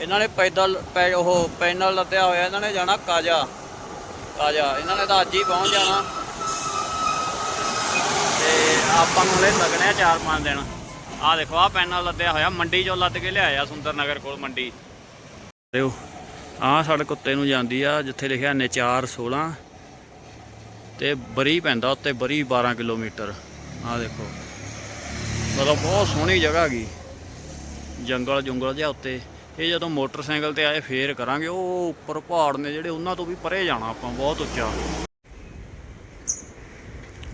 ਇਹਨਾਂ ਨੇ ਪੈਦਲ, ਪੈ, ਉਹ ਪੈਨਲ ਲੱਦਿਆ ਹੋਇਆ, ਇਹਨਾਂ ਨੇ ਜਾਣਾ ਕਾਜਾ। ਕਾਜਾ ਇਹਨਾਂ ਨੇ ਤਾਂ ਅੱਜ ਹੀ ਪਹੁੰਚ ਜਾਣਾ। ਤੇ ਆਪਾਂ ਨੂੰ ਹਲੇ ਲੱਗਣੇ ਆ 4-5 ਦਿਨ। ਆ ਦੇਖੋ ਆ ਪੈਨਲ ਲੱਦਿਆ ਹੋਇਆ, ਮੰਡੀ ਚੋਂ ਲੱਦ ਕੇ ਲਿਆਇਆ ਸੁੰਦਰ ਨਗਰ ਕੋਲ ਮੰਡੀ। ਦਿਓ ਆ ਸੜਕ ਉੱਤੇ ਨੂੰ ਜਾਂਦੀ ਆ, ਜਿੱਥੇ ਲਿਖਿਆ ਨਚਾਰ 16 ਤੇ ਬਰੀ ਪੈਂਦਾ ਉੱਤੇ, ਬਰੀ 12 ਕਿਲੋਮੀਟਰ। ਆ ਦੇਖੋ, ਮਤਲਬ ਬਹੁਤ ਸੋਹਣੀ ਜਗ੍ਹਾ ਗਈ ਜੰਗਲ ਜੁੰਗਲ ਜਿਹਾ ਉੱਤੇ। ਇਹ ਜਦੋਂ ਮੋਟਰਸਾਈਕਲ ਤੇ ਆਏ ਫੇਰ ਕਰਾਂਗੇ। ਉਹ ਉੱਪਰ ਪਹਾੜ ਨੇ ਜਿਹੜੇ, ਉਹਨਾਂ ਤੋਂ ਵੀ ਪਰੇ ਜਾਣਾ ਆਪਾਂ, ਬਹੁਤ ਉੱਚਾ।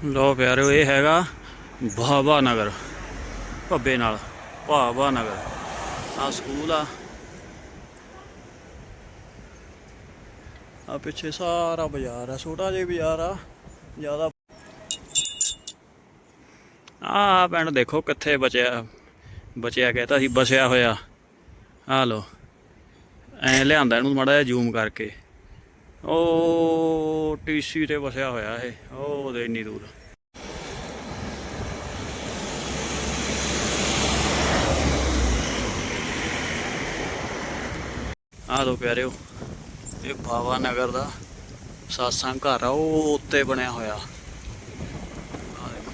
ਲੋ ਪਿਆਰਿਓ, ਇਹ ਹੈਗਾ ਬਾਬਾ ਨਗਰ, ਭੱਬੇ ਨਾਲ ਭਾਵਾ ਨਗਰ। ਆ ਸਕੂਲ ਆ। ਆ ਪਿੱਛੇ ਸਾਰਾ ਬਾਜ਼ਾਰ ਆ, ਛੋਟਾ ਜਿਹਾ ਬਾਜ਼ਾਰ ਆ, ਜ਼ਿਆਦਾ। ਆ ਪਿੰਡ ਦੇਖੋ ਕਿੱਥੇ ਬਚਿਆ ਬਚਿਆ ਕਹਤਾ ਸੀ, ਬਸਿਆ ਹੋਇਆ। ਆ ਲੋ ਐ ਲਿਆਂਦਾ ਇਹਨੂੰ ਮਾੜਾ ਜਿਹਾ ਜ਼ੂਮ ਕਰਕੇ। ਉਹ ਟੀਸੀ ਤੇ ਵਸਿਆ ਹੋਇਆ ਇਹ। ਉਹ ਦੇ ਇੰਨੀ ਦੂਰ। ਆ ਲੋ ਪਿਆਰਿਓ, ਇਹ ਬਾਵਾ ਨਗਰ ਦਾ ਸਾਸਾਂ ਘਰ ਆ, ਉਹ ਉੱਤੇ ਬਣਿਆ ਹੋਇਆ ਆ ਦੇਖੋ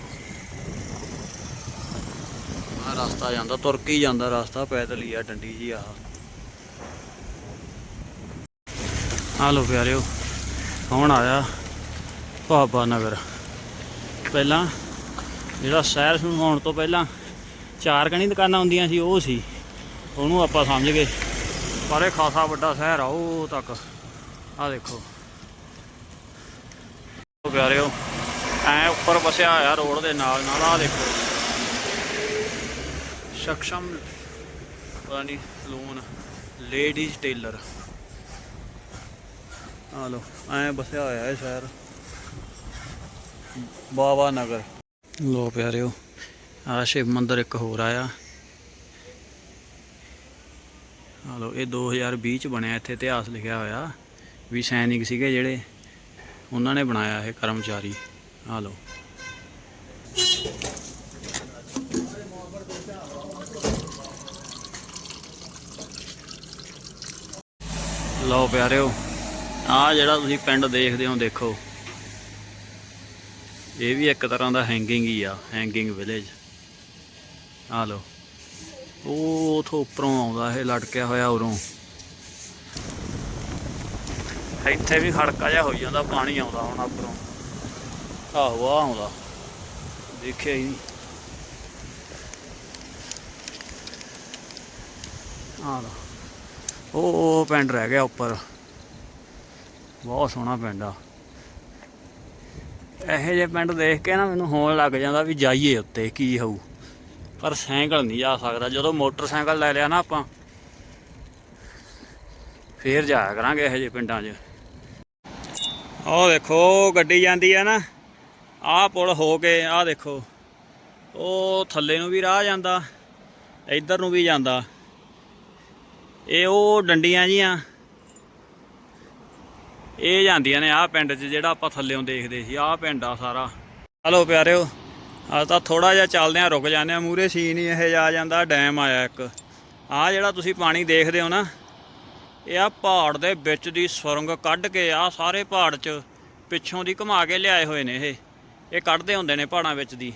ਆ ਰਸਤਾ ਜਾਂਦਾ, ਤੁਰ ਕੇ ਹੀ ਜਾਂਦਾ ਰਸਤਾ ਪੈਦਲ ਹੀ ਆ ਡੰਡੀ ਜੀ ਆ ਆ ਲੋ ਪਿਆਰਿਓ ਹੁਣ ਆਇਆ? ਬਾਬਾ ਨਗਰ। ਪਹਿਲਾਂ ਜਿਹੜਾ ਸ਼ਹਿਰ ਸ਼ੁਰੂ ਹੋਣ ਤੋਂ ਪਹਿਲਾਂ ਚਾਰ ਕਣੀ ਦੁਕਾਨਾਂ ਹੁੰਦੀਆਂ ਸੀ, ਉਹ ਸੀ। ਉਹਨੂੰ ਆਪਾਂ ਸਮਝ ਗਏ। ਪਰ ਇਹ ਖਾਸਾ ਵੱਡਾ ਸ਼ਹਿਰ ਆ, ਉਹ ਤੱਕ। ਆ ਦੇਖੋ। ਪਿਆਰਿਓ, ਐ ਉੱਪਰ ਵਸਿਆ ਹੋਇਆ ਰੋਡ ਦੇ ਨਾਲ ਨਾਲ ਆ ਦੇਖੋ। ਸક્ષਮ ਪਤਾ ਨਹੀਂ ਸਲੂਨ ਲੇਡੀਜ਼ ਟੇਲਰ ਆ ਲੋ ਐ ਬਸਿਆ ਹੋਇਆ ਹੈ ਸ਼ਹਿਰ। ਬਾਵਾ ਨਗਰ। ਲੋ ਪਿਆਰਿਓ, ਆ ਸ਼ਿਵ ਮੰਦਰ ਇੱਕ ਹੋਰ ਆਇਆ। ਆ ਲੋ ਇਹ 2020 ਚ ਬਣਿਆ, ਇੱਥੇ ਇਤਿਹਾਸ ਲਿਖਿਆ ਹੋਇਆ। ਵੀ ਸੈਨਿਕ ਸੀਗੇ ਜਿਹੜੇ, ਉਹਨਾਂ ਨੇ ਬਣਾਇਆ ਇਹ ਕਰਮਚਾਰੀ। ਆ ਲੋ ਲਓ ਪਿਆਰਿਓ ਆ ਜਿਹੜਾ ਤੁਸੀਂ ਪਿੰਡ ਦੇਖਦੇ ਹੋ, ਦੇਖੋ। ਇਹ ਵੀ ਇੱਕ ਤਰ੍ਹਾਂ ਦਾ ਹੈਂਗਿੰਗ ਹੀ ਆ ਹੈਂਗਿੰਗ ਵਿਲੇਜ ਆ ਲਓ। ਉਹ ਉਥੋਂ ਉੱਪਰੋਂ ਆਉਂਦਾ, ਇਹ ਲਟਕਿਆ ਹੋਇਆ ਉਰੋਂ। ਇੱਥੇ ਵੀ ਖੜਕਾ ਜਿਹਾ ਹੋਈ ਜਾਂਦਾ, ਪਾਣੀ ਆਉਂਦਾ ਹੁਣ ਉੱਪਰੋਂ। ਆਹੋ ਆ ਆਉਂਦਾ। ਦੇਖਿਆ ਹੀ ਨਹੀਂ। ਆ ਲਓ। ਉਹ ਪਿੰਡ ਰਹਿ ਗਿਆ ਉੱਪਰ। ਬਹੁਤ ਸੋਹਣਾ ਪਿੰਡ ਆ। ਇਹੋ ਜਿਹੇ ਪਿੰਡ ਦੇਖ ਕੇ ਨਾ ਮੈਨੂੰ ਹੋਣ ਲੱਗ ਜਾਂਦਾ ਵੀ ਜਾਈਏ ਉੱਤੇ ਕੀ ਹੋਊ। ਪਰ ਸਾਈਕਲ ਨਹੀਂ ਜਾ ਸਕਦਾ। ਜਦੋਂ ਮੋਟਰਸਾਈਕਲ ਲੈ ਲਿਆ ਨਾ ਆਪਾਂ, ਫੇਰ ਜਾਇਆ ਕਰਾਂਗੇ ਇਹੋ ਜਿਹੇ ਪਿੰਡਾਂ 'ਚ। ਉਹ ਦੇਖੋ, ਗੱਡੀ ਜਾਂਦੀ ਆ ਨਾ। ਆਹ ਪੁਲ ਹੋ ਕੇ, ਆਹ ਦੇਖੋ। ਉਹ ਥੱਲੇ ਨੂੰ ਵੀ ਰਾਹ ਜਾਂਦਾ, ਇੱਧਰ ਨੂੰ ਵੀ ਜਾਂਦਾ। ਇਹ ਉਹ ਡੰਡੀਆਂ ਜੀਆਂ। ਇਹ ਜਾਂਦੀਆਂ ਨੇ ਆਹ ਪਿੰਡ 'ਚ ਜਿਹੜਾ ਆਪਾਂ ਥੱਲੇੋਂ ਦੇਖਦੇ ਸੀ, ਆਹ ਪਿੰਡ ਆ ਸਾਰਾ। ਹਲੋ ਪਿਆਰਿਓ ਆ ਤਾਂ ਥੋੜਾ ਜਿਹਾ ਚੱਲਦੇ ਆ ਰੁਕ ਜਾਂਦੇ ਆ ਮੂਰੇ ਸੀਨ ਹੀ ਇਹ ਆ ਜਾਂਦਾ, ਡੈਮ ਆਇਆ ਇੱਕ। ਆ ਜਿਹੜਾ ਤੁਸੀਂ ਪਾਣੀ ਦੇਖਦੇ ਹੋ ਨਾ, ਇਹ ਆ ਪਹਾੜ ਦੇ ਵਿੱਚ ਦੀ ਸੁਰੰਗ ਕੱਢ ਕੇ ਆ ਸਾਰੇ ਪਹਾੜ 'ਚ ਪਿੱਛੋਂ ਦੀ ਘੁਮਾ ਕੇ ਲਿਆਏ ਹੋਏ ਨੇ ਇਹ। ਇਹ ਕੱਢਦੇ ਹੁੰਦੇ ਨੇ ਪਹਾੜਾਂ ਵਿੱਚ ਦੀ।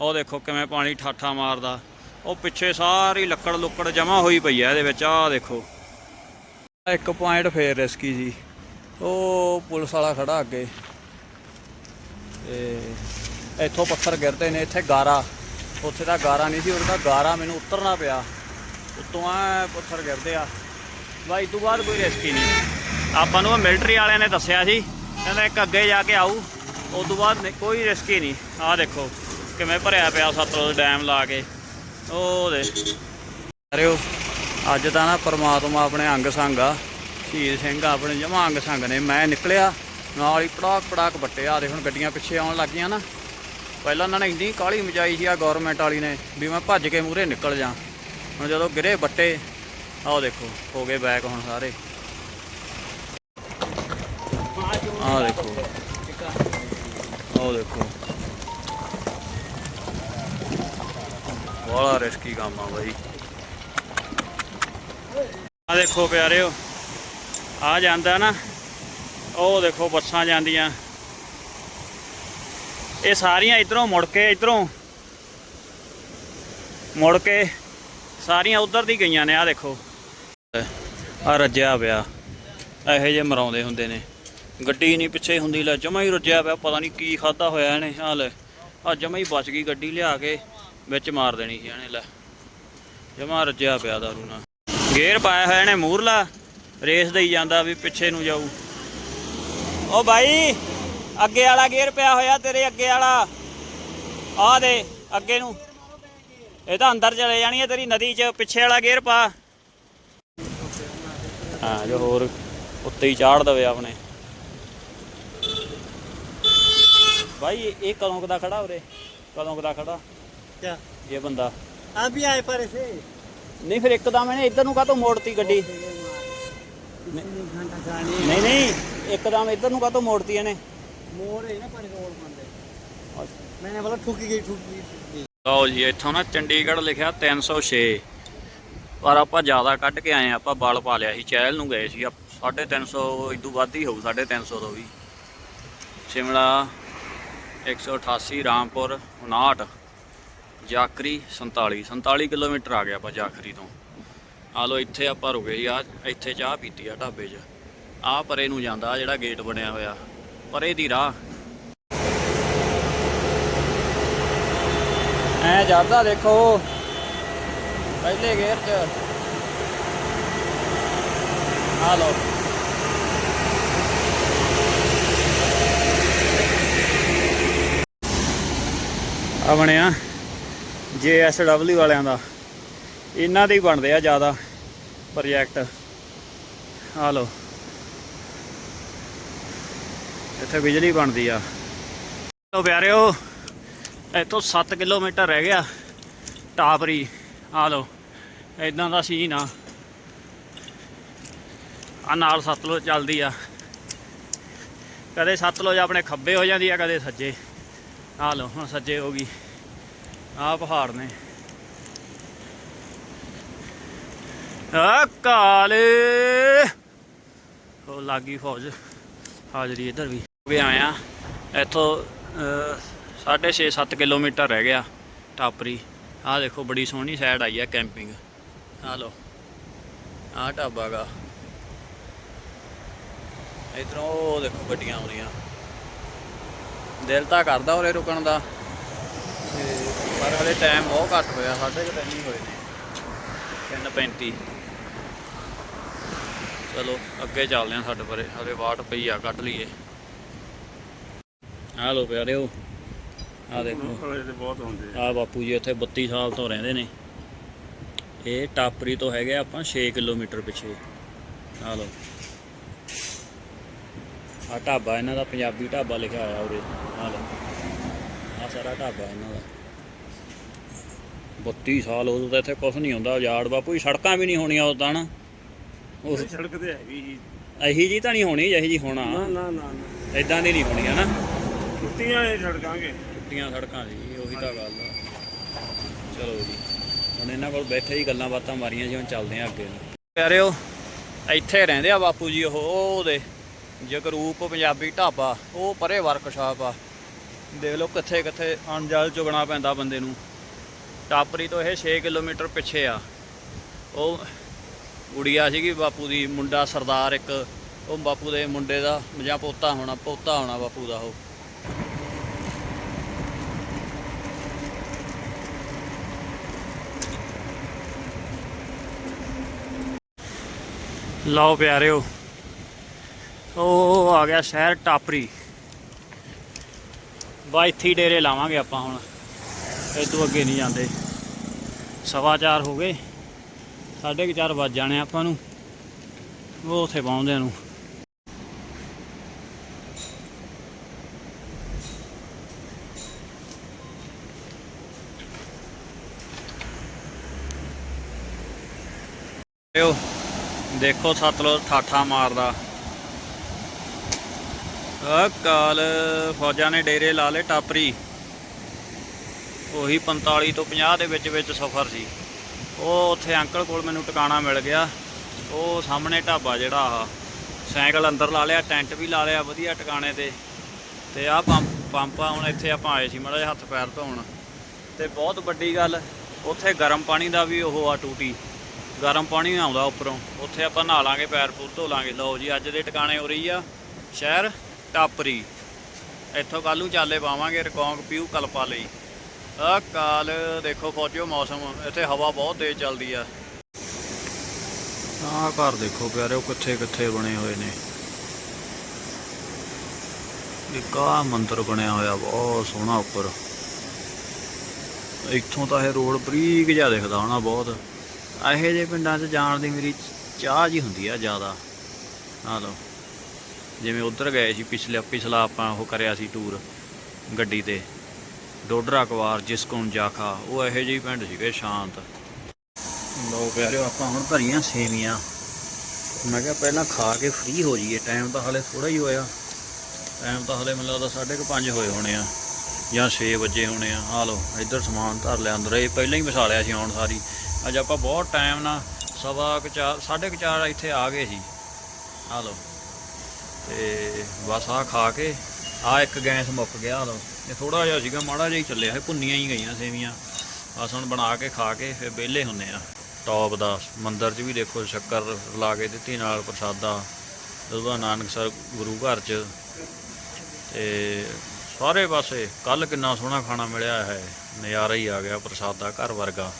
ਉਹ ਦੇਖੋ ਕਿਵੇਂ ਪਾਣੀ ਠਾਠਾ ਮਾਰਦਾ। ਉਹ ਪਿੱਛੇ ਸਾਰੀ ਲੱਕੜ ਲੁੱਕੜ ਜਮਾ ਹੋਈ ਪਈ ਆ ਇਹਦੇ ਵਿੱਚ, ਆਹ ਦੇਖੋ। ਇੱਕ ਪੁਆਇੰਟ ਫੇਰ ਰਿਸਕੀ ਜੀ। ਉਹ ਪੁਲਿਸ ਵਾਲਾ ਖੜਾ ਅੱਗੇ। ਤੇ ਇੱਥੋਂ ਪੱਥਰ ਗਿਰਦੇ ਨੇ, ਇੱਥੇ ਗਾਰਾ। ਉੱਥੇ ਤਾਂ ਗਾਰਾ ਨਹੀਂ ਸੀ ਉਹਦਾ ਗਾਰਾ ਮੈਨੂੰ ਉਤਰਨਾ ਪਿਆ। ਉੱਤੋਂ ਆ ਪੱਥਰ ਗਿਰਦੇ ਆ। ਬਾਈ ਤੋਂ ਬਾਅਦ ਕੋਈ ਰਿਸਕੀ ਨਹੀਂ। ਆਪਾਂ ਨੂੰ ਮਿਲਟਰੀ ਵਾਲਿਆਂ ਨੇ ਦੱਸਿਆ ਸੀ। ਕਹਿੰਦਾ ਇੱਕ ਅੱਗੇ ਜਾ ਕੇ ਆਊ। ਉਸ ਤੋਂ ਬਾਅਦ ਕੋਈ ਰਿਸਕੀ ਨਹੀਂ। ਆਹ ਦੇਖੋ, ਕਿਵੇਂ ਭਰਿਆ ਪਿਆ ਸਤਲੁਜ ਡੈਮ ਲਾ ਕੇ। ਉਹ ਦੇ। ਅਰਿਓ ਅੱਜ ਤਾਂ ਨਾ ਪਰਮਾਤਮਾ ਆਪਣੇ ਅੰਗ ਸੰਗ ਆ। ਸ਼ਹੀਦ ਸਿੰਘ ਆਪਣੇ ਜਮਾ ਅੰਗ ਸੰਗ ਨੇ। ਮੈਂ ਨਿਕਲਿਆ, ਨਾਲ ਹੀ ਪੜਾਕ ਪੜਾਕ ਬੱਟੇ ਆ ਦੇ ਹੁਣ ਗੱਡੀਆਂ ਪਿੱਛੇ ਆਉਣ ਲੱਗ ਨਾ। ਪਹਿਲਾਂ ਉਹਨਾਂ ਨੇ ਇੰਨੀ ਕਾਲੀ ਮਚਾਈ ਸੀ ਆ ਗਵਰਨਮੈਂਟ ਵਾਲੀ ਨੇ, ਵੀ ਮੈਂ ਭੱਜ ਕੇ ਮੂਹਰੇ ਨਿਕਲ ਜਾ। ਹੁਣ ਜਦੋਂ ਗਿਰੇ ਬੱਟੇ ਆਹ ਦੇਖੋ, ਹੋ ਗਏ ਬੈਕ ਹੁਣ ਸਾਰੇ। ਆਹ ਦੇਖੋ। ਆਹ ਦੇਖੋ। ਬੜਾ ਰਿਸਕੀ ਕੰਮ ਆ ਬਾਈ। ਆ ਦੇਖੋ ਪਿਆਰਿਓ ਆ ਜਾਂਦਾ ਨਾ, ਉਹ ਦੇਖੋ ਬੱਸਾਂ ਜਾਂਦੀਆਂ। ਇਹ ਸਾਰੀਆਂ ਇਧਰੋਂ ਮੁੜ ਕੇ ਇਧਰੋਂ, ਮੁੜ ਕੇ ਸਾਰੀਆਂ ਉਧਰ ਦੀ ਗਈਆਂ ਨੇ ਆ ਦੇਖੋ। ਆ ਰੱਜਿਆ ਪਿਆ, ਇਹੋ ਜਿਹੇ ਮਰਾਉਂਦੇ ਹੁੰਦੇ ਨੇ। ਗੱਡੀ ਨਹੀਂ ਪਿੱਛੇ ਹੁੰਦੀ, ਲੈ ਜਮਾ ਹੀ ਰੱਜਿਆ ਪਿਆ, ਪਤਾ ਨਹੀਂ ਕੀ ਖਾਦਾ ਹੋਇਆ ਇਹਨੇ ਹਾਲ ਆ ਜਮਾ ਹੀ ਬਚ ਗਈ ਗੱਡੀ ਲਿਆ ਕੇ। ਵਿੱਚ ਮਾਰ ਦੇਣੀ ਸੀ ਇਹਨੇ, ਲੈ। ਜਮਾ ਰੱਜਿਆ ਪਿਆ ਦਾਰੂ ਨਾਲ। ਗੇਅਰ ਪਾਇਆ ਹੋਇਆ ਇਹਨੇ ਮੂਰਲਾ ਰੇਸ ਦੇਈ ਜਾਂਦਾ ਵੀ ਪਿੱਛੇ ਨੂੰ ਜਾਊ। ਓ ਬਾਈ, ਅੱਗੇ ਵਾਲਾ ਗੇਅਰ ਪਿਆ ਹੋਇਆ ਤੇਰੇ ਅੱਗੇ ਵਾਲਾ। ਆ ਦੇ, ਅੱਗੇ ਨੂੰ। ਇਹ ਤਾਂ ਅੰਦਰ ਚਲੇ ਜਾਣੀ ਹੈ ਤੇਰੀ ਨਦੀ 'ਚ, ਪਿੱਛੇ ਵਾਲਾ ਗੇਅਰ ਪਾ। ਹਾਂ, ਜੋ ਹੋਰ ਉੱਤੇ ਹੀ ਚਾੜ ਦਵੇ ਆਪਣੇ। ਭਾਈ ਇਹ- ਕਦੋਂ ਕਦਾ ਖੜਾ ਉਰੇ? ਕਦੋਂ ਕਦਾ ਖੜਾ? क्या ਇਹ ਬੰਦਾ अभी आए पर से ਨਹੀਂ ਫਿਰ ਇੱਕਦਮ ਇਹਨੇ ਇੱਧਰ ਨੂੰ ਕਾਹਤੋਂ ਮੋੜਤੀ ਗੱਡੀ घंटा जाने ਨਹੀਂ ਨਹੀਂ ਇੱਕਦਮ ਇੱਧਰ ਨੂੰ ਕਾਹਤੋਂ ਮੋੜਤੀ ਇਹਨੇ मोड़ है ना पर रोड बंद मैंने बोला ठुकी गई ठुकी गई ठुकी गई ਲਓ ਜੀ ਇੱਥੋਂ ਨਾ ਚੰਡੀਗੜ੍ਹ ਲਿਖਿਆ 306 ਪਰ ਆਪਾਂ ਜ਼ਿਆਦਾ ਕੱਢ ਕੇ ਆਏ ਹਾਂ, ਆਪਾਂ ਬਲ ਪਾ ਲਿਆ ਸੀ ਚਹਿਲ ਨੂੰ ਗਏ ਸੀ 350 ਇਦੋਂ ਵੱਧ ਹੀ ਹੋਊ 350 ਤੋਂ ਵੀ ਸ਼ਿਮਲਾ 188 ਰਾਮਪੁਰ 59 ਜਾਖਰੀ 47 47 ਕਿਲੋਮੀਟਰ ਆ ਗਿਆ ਆਪਾਂ ਜਾਖਰੀ ਤੋਂ। ਆ ਲੋ ਇੱਥੇ ਆਪਾਂ ਰੁਕੇ ਸੀ ਆ ਇੱਥੇ ਚਾਹ ਪੀਤੀ ਆ ਢਾਬੇ 'ਚ। ਆ ਪਰੇ ਨੂੰ ਜਾਂਦਾ ਜਿਹੜਾ ਗੇਟ ਬਣਿਆ ਹੋਇਆ, ਪਰੇ ਦੀ ਰਾਹ। ਐ ਜਾਂਦਾ ਦੇਖੋ, ਪਹਿਲੇ ਗੇਅਰ 'ਚ। ਆ ਲੋ ਆ ਬਣਿਆ। JSW ਵਾਲਿਆਂ ਦਾ। ਇਹਨਾਂ ਦੇ ਹੀ ਬਣਦੇ ਆ ਜ਼ਿਆਦਾ ਪ੍ਰੋਜੈਕਟ। ਆ ਲੋ ਇੱਥੇ ਬਿਜਲੀ ਬਣਦੀ ਆ। ਲੋ ਪਿਆਰਿਓ, ਇੱਥੋਂ 7 ਕਿਲੋਮੀਟਰ ਰਹਿ ਗਿਆ ਟਾਪਰੀ ਆ ਲੋ ਇਦਾਂ ਦਾ ਸੀਨ ਆ। ਆ ਨਾਲ ਸਤਲੁਜ ਚੱਲਦੀ ਆ। ਕਦੇ ਸਤਲੁਜ ਆਪਣੇ ਖੱਬੇ ਹੋ ਜਾਂਦੀ ਆ, ਕਦੇ ਸੱਜੇ। ਆ ਲੋ ਹੁਣ ਸੱਜੇ ਹੋ ਗਈ। ਆ ਪਹਾੜ ਨੇ। ਆ ਕਾਲੇ। ਉਹ ਲੱਗੀ ਫੌਜ ਹਾਜ਼ਰੀ ਇੱਧਰ ਵੀ। ਹੋ ਆਇਆ। ਇੱਥੋਂ 6.5 7 ਕਿਲੋਮੀਟਰ ਰਹਿ ਗਿਆ ਟਾਪਰੀ। ਆਹ ਦੇਖੋ, ਬੜੀ ਸੋਹਣੀ ਸਾਈਡ ਆਈ ਆ ਕੈਂਪਿੰਗ ਆ ਲੋ ਆਹ ਢਾਬਾ ਗਾ। ਇਧਰੋਂ ਦੇਖੋ ਗੱਡੀਆਂ ਆਉਂਦੀਆਂ। ਦਿਲ ਤਾਂ ਕਰਦਾ ਉਰੇ ਰੁਕਣ ਦਾ। ਤੇ ਪਰ ਹਲੇ ਟਾਈਮ ਬਹੁਤ ਘੱਟ ਹੋਇਆ, ਸਾਢੇ ਕੁ ਤਿੰਨ ਹੀ ਹੋਏ ਨੇ। 3:35 ਚਲੋ, ਅੱਗੇ ਚੱਲਦੇ ਹਾਂ ਸਾਡੇ ਪਰੇ। ਹਲੇ ਵਾਟ ਪਈ ਆ, ਕੱਢ ਲਈਏ। ਆ ਲੋ ਪਿਆਰਿਓ ਆ ਦੇਖੋ। ਬਹੁਤ ਹੁੰਦੇ ਆ ਬਾਪੂ ਜੀ ਇੱਥੇ 32 ਸਾਲ ਤੋਂ ਰਹਿੰਦੇ ਨੇ। ਇਹ ਟਾਪਰੀ ਤੋਂ ਹੈਗੇ ਆ ਆਪਾਂ 6 ਕਿਲੋਮੀਟਰ ਪਿੱਛੇ। ਆ ਲਓ। ਆ ਢਾਬਾ ਇਹਨਾਂ ਦਾ, ਪੰਜਾਬੀ ਢਾਬਾ ਲਿਖਿਆ ਹੋਇਆ ਉਰੇ। ਆ ਲਓ। ਆ ਸਾਰਾ ਢਾਬਾ ਇਹਨਾਂ ਦਾ। 32 ਸਾਲ ਉਦੋਂ ਤਾਂ ਇੱਥੇ ਕੁਝ ਨਹੀਂ ਹੁੰਦਾ ਉਜਾੜ ਬਾਪੂ ਜੀ ਸੜਕਾਂ ਵੀ ਨਹੀਂ ਹੋਣੀਆਂ ਉਦਾਂ ਨਾ। ਉਸ ਸੜਕ ਤੇ ਹੈਗੀ ਜੀ ਇਹੀ ਜੀ ਤਾਂ ਨਹੀਂ ਹੋਣੀ ਜਿਹੀ ਜੀ ਹੋਣਾ। ਨਾ ਨਾ ਨਾ ਇਦਾਂ ਦੀ ਨਹੀਂ ਹੋਣੀ ਹਨਾ ਟੁੱਟੀਆਂ ਇਹ ਸੜਕਾਂਗੇ ਟੁੱਟੀਆਂ ਸੜਕਾਂ ਸੀ ਉਹੀ ਤਾਂ ਗੱਲ ਆ। ਚਲੋ ਜੀ ਹੁਣ ਇਹਨਾਂ ਕੋਲ ਬੈਠੇ ਹੀ ਗੱਲਾਂ ਬਾਤਾਂ ਮਾਰੀਆਂ ਜੀ ਹੁਣ ਚੱਲਦੇ ਆ ਅੱਗੇ ਪਿਆਰਿਓ ਇੱਥੇ ਰਹਿੰਦੇ ਆ ਬਾਪੂ ਜੀ ਉਹ ਉਹਦੇ ਜਗਰੂਪ ਪੰਜਾਬੀ ਢਾਬਾ ਉਹ ਪਰੇ ਵਰਕਸ਼ਾਪ ਆ। ਦੇਖ ਲਓ ਕਿੱਥੇ ਕਿੱਥੇ ਅਣਜਲ ਚੁਗਣਾ ਪੈਂਦਾ ਬੰਦੇ ਨੂੰ। ਟਾਪਰੀ ਤੋਂ ਇਹ 6 ਕਿਲੋਮੀਟਰ ਪਿੱਛੇ ਆ। ਉਹ ਗੁੜੀਆ ਸੀਗੀ ਬਾਪੂ ਦੀ, ਮੁੰਡਾ ਸਰਦਾਰ ਇੱਕ, ਉਹ ਬਾਪੂ ਦੇ ਮੁੰਡੇ ਦਾ, ਜਾਂ ਪੋਤਾ ਹੋਣਾ ਪੋਤਾ ਹੋਣਾ ਬਾਪੂ ਦਾ ਉਹ। ਲਓ ਪਿਆਰਿਓ, ਉਹ ਆ ਗਿਆ ਸ਼ਹਿਰ ਟਾਪਰੀ। ਬਾ ਇੱਥੇ ਹੀ ਡੇਰੇ ਲਾਵਾਂਗੇ ਆਪਾਂ ਹੁਣ, ਇਹ ਤੋਂ ਅੱਗੇ ਨਹੀਂ ਜਾਂਦੇ। ਸਵਾ ਚਾਰ ਹੋ ਗਏ। ਸਾਢੇ ਕੁ ਚਾਰ ਵੱਜ ਜਾਣੇ ਆਪਾਂ ਨੂੰ। ਉਹ ਉੱਥੇ ਪਹੁੰਚਦੇ ਨੂੰ। ਦੇਖੋ ਸਤਲੁਜ ਠਾਠਾ ਮਾਰਦਾ। ਆ ਕਾਲ ਫੌਜਾਂ ਨੇ ਡੇਰੇ ਲਾ ਲਏ ਟਾਪਰੀ। ਉਹੀ 45 ਤੋਂ 50 ਦੇ ਵਿੱਚ ਵਿੱਚ ਸਫ਼ਰ ਸੀ। ਉਹ ਉੱਥੇ ਅੰਕਲ ਕੋਲ ਮੈਨੂੰ ਟਿਕਾਣਾ ਮਿਲ ਗਿਆ। ਉਹ ਸਾਹਮਣੇ ਢਾਬਾ ਜਿਹੜਾ ਆ, ਸਾਈਕਲ ਅੰਦਰ ਲਾ ਲਿਆ, ਟੈਂਟ ਵੀ ਲਾ ਲਿਆ, ਵਧੀਆ ਟਿਕਾਣੇ ਤੇ। ਤੇ ਆਹ ਪੰਪ ਪੰਪ ਆ, ਹੁਣ ਇੱਥੇ ਆਪਾਂ ਆਏ ਸੀ ਮਾੜਾ ਜਿਹਾ ਹੱਥ ਪੈਰ ਧੋਣ। ਤੇ ਬਹੁਤ ਵੱਡੀ ਗੱਲ, ਉੱਥੇ ਗਰਮ ਪਾਣੀ ਦਾ ਵੀ ਉਹ ਆ ਟੂਟੀ। ਗਰਮ ਪਾਣੀ ਆਉਂਦਾ ਉੱਪਰੋਂ। ਉੱਥੇ ਆਪਾਂ ਨਹਾ ਲਾਂਗੇ, ਪੈਰ ਪੂਰ ਧੋ ਲਾਂਗੇ। ਲਓ ਜੀ, ਅੱਜ ਦੇ ਟਿਕਾਣੇ ਹੋ ਰਹੀ ਆ। ਸ਼ਹਿਰ ਟਾਪਰੀ। ਇੱਥੋਂ ਕੱਲ੍ਹ ਨੂੰ ਚਾਲੇ ਪਾਵਾਂਗੇ ਰਕੌਂਗ ਪਿਊ, ਕਲਪਾ ਲਈ। ਆ ਕਾਲ ਦੇਖੋ ਫੌਜੀਓ ਮੌਸਮ, ਇੱਥੇ ਹਵਾ ਬਹੁਤ ਤੇਜ਼ ਚੱਲਦੀ ਆ। ਆਹ ਘਰ ਦੇਖੋ ਪਿਆਰਿਓ ਕਿੱਥੇ ਕਿੱਥੇ ਬਣੇ ਹੋਏ ਨੇ। ਇੱਕ ਆਹ ਮੰਦਿਰ ਬਣਿਆ ਹੋਇਆ, ਬਹੁਤ ਸੋਹਣਾ ਉੱਪਰ। ਇੱਥੋਂ ਤਾਂ ਇਹ ਰੋਡ ਬਰੀਕ ਜਿਹਾ ਦਿਖਦਾ ਹੋਣਾ ਬਹੁਤ। ਇਹੋ ਜਿਹੇ ਪਿੰਡਾਂ 'ਚ ਜਾਣ ਦੀ ਮੇਰੀ ਚਾਹ ਜੀ ਹੁੰਦੀ ਆ ਜ਼ਿਆਦਾ। ਆ ਲਓ। ਜਿਵੇਂ ਉਧਰ ਗਏ ਸੀ, ਪਿਛਲੇ, ਪਿਛਲਾ ਆਪਾਂ ਉਹ ਕਰਿਆ ਸੀ ਟੂਰ ਗੱਡੀ ਤੇ। ਡੋਡਰਾ ਕਵਾਰ ਜਿਸ ਕੋਨ ਜਾਖਾ, ਉਹ ਇਹੋ ਜਿਹੀ ਪਿੰਡ ਸੀਗੇ, ਸ਼ਾਂਤ। ਲੋ ਪਿਆਰਿਓ, ਆਪਾਂ ਹੁਣ ਭਰੀਆਂ ਸੇਵੀਆਂ। ਮੈਂ ਕਿਹਾ ਪਹਿਲਾਂ ਖਾ ਕੇ ਫ੍ਰੀ ਹੋ ਜਾਈਏ ਟਾਈਮ ਤਾਂ ਹਲੇ ਥੋੜਾ ਹੀ ਹੋਇਆ। ਟਾਈਮ ਤਾਂ ਹਲੇ ਮੈਨੂੰ ਲੱਗਦਾ 5:30 ਹੋਏ ਹੋਣੇ ਆ, ਜਾਂ 6 ਵਜੇ ਹੋਣੇ ਆ। ਆ ਲਓ, ਇੱਧਰ ਸਮਾਨ ਧਰ ਲਿਆ ਅੰਦਰ। ਇਹ ਪਹਿਲਾਂ ਹੀ ਵਿਸਾ ਲਿਆ ਸੀ ਆਉਣ ਸਾਰੀ। ਅੱਜ ਆਪਾਂ ਬਹੁਤ ਟਾਈਮ ਨਾਲ ਸਵਾ ਕੁ ਚਾਰ, ਸਾਢੇ ਕੁ ਚਾਰ ਇੱਥੇ ਆ ਗਏ ਸੀ। ਆ ਲਓ। ਤੇ ਬਸ ਆ ਖਾ ਕੇ ਆ ਇੱਕ ਗੈਸ ਮੁੱਕ ਗਿਆ ਆ ਇਹ ਥੋੜਾ ਜਿਹਾ ਸੀਗਾ, ਮਾੜਾ ਜਿਹਾ ਹੀ ਚੱਲਿਆ ਇਹ ਭੁੰਨੀਆਂ ਹੀ ਗਈਆਂ ਸੇਵੀਆਂ। ਬਸ ਹੁਣ ਬਣਾ ਕੇ ਖਾ ਕੇ ਫਿਰ ਵਿਹਲੇ ਹੁੰਨੇ ਆ। ਟੌਪ ਦਾ, ਮੰਦਰ 'ਚ ਵੀ ਦੇਖੋ ਸ਼ੱਕਰ ਲਾ ਕੇ ਦਿੱਤੀ ਨਾਲ ਪ੍ਰਸਾਦਾ। ਉਹਦਾ ਨਾਨਕਸਰ ਗੁਰੂ ਘਰ 'ਚ। ਤੇ ਸਾਰੇ ਪਾਸੇ ਕੱਲ ਕਿੰਨਾ ਸੋਹਣਾ ਖਾਣਾ ਮਿਲਿਆ ਹੈ, ਨਜ਼ਾਰਾ ਹੀ ਆ ਗਿਆ ਪ੍ਰਸਾਦਾ ਘਰ ਵਰਗਾ।